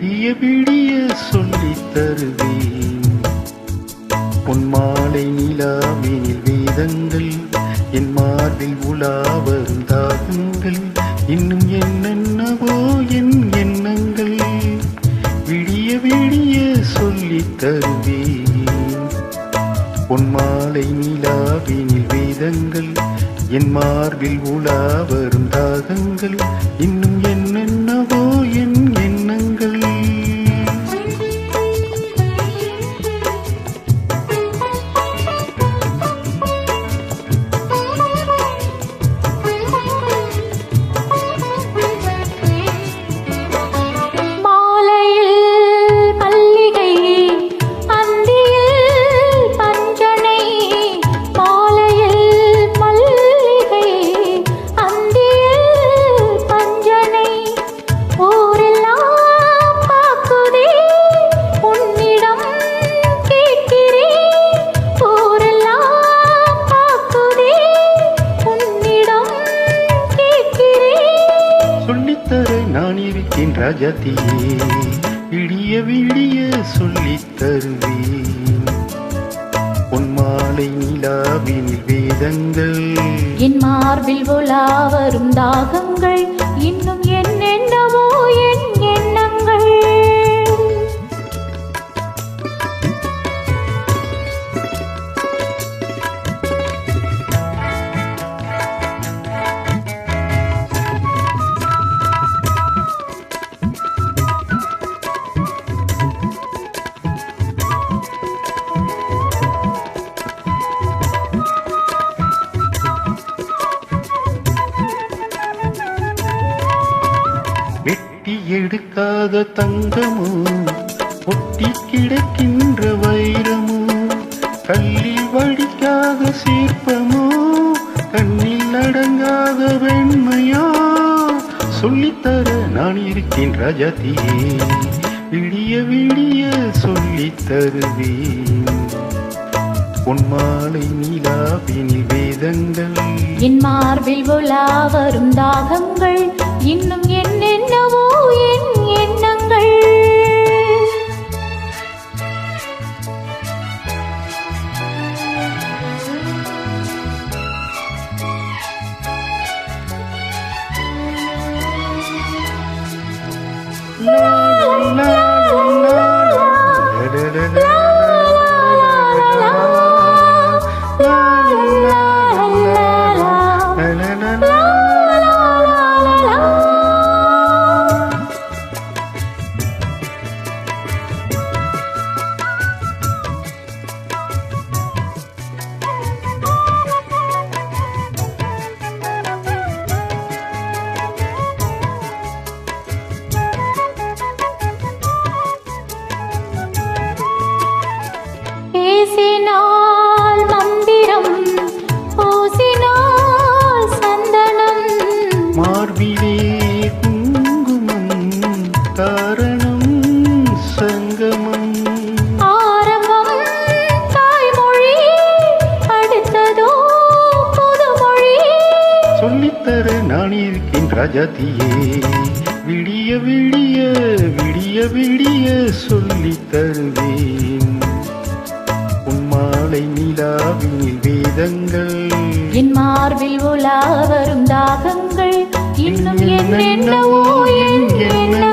விடிய விடிய சொல்லி தருவேன். உன் மாலை நிலாவினில் வேதங்கள் என் மார்பில் உலா வரும் தாகங்கள் இன்னும் என்னென்னவோ என் எண்ணங்கள். விடிய விடிய சொல்லி தருவேன். உன் மாலை நிலாவினில் வேதங்கள் என் மார்பில் உலா வரும் தாகங்கள் இன்னும் என் ரஜதியே இடிய விடிய விடிய தருவே உன் மாலை நிலாவினில் வேதங்கள். என் மார்பில் உலா வரும் தாகங்கள் இன்னும் எடுக்காத தங்கமோ? ஒட்டி கிடக்கின்ற வைரமோ? கல்லில் வடிக்காத சீர்ப்பமோ? கண்ணில் அடங்காத வெண்மையோ? சொல்லித்தர நான் இருக்கேன் ராஜாத்தியே விடிய விடிய சொல்லித் தருவேன். பொன்மாலை நிலாவினில் வேதங்கள். என் மார்பில் உலா வரும் தாகங்கள் இன்னும் என் ராஜாத்தியே விடிய விடிய விடிய விடிய சொல்லித் தருவேன். உன்மாலை நிலாவினில் வேதங்கள். என் மார்பில் உலா வரும் தாகங்கள். இன்னும் என்னென்னவோ என்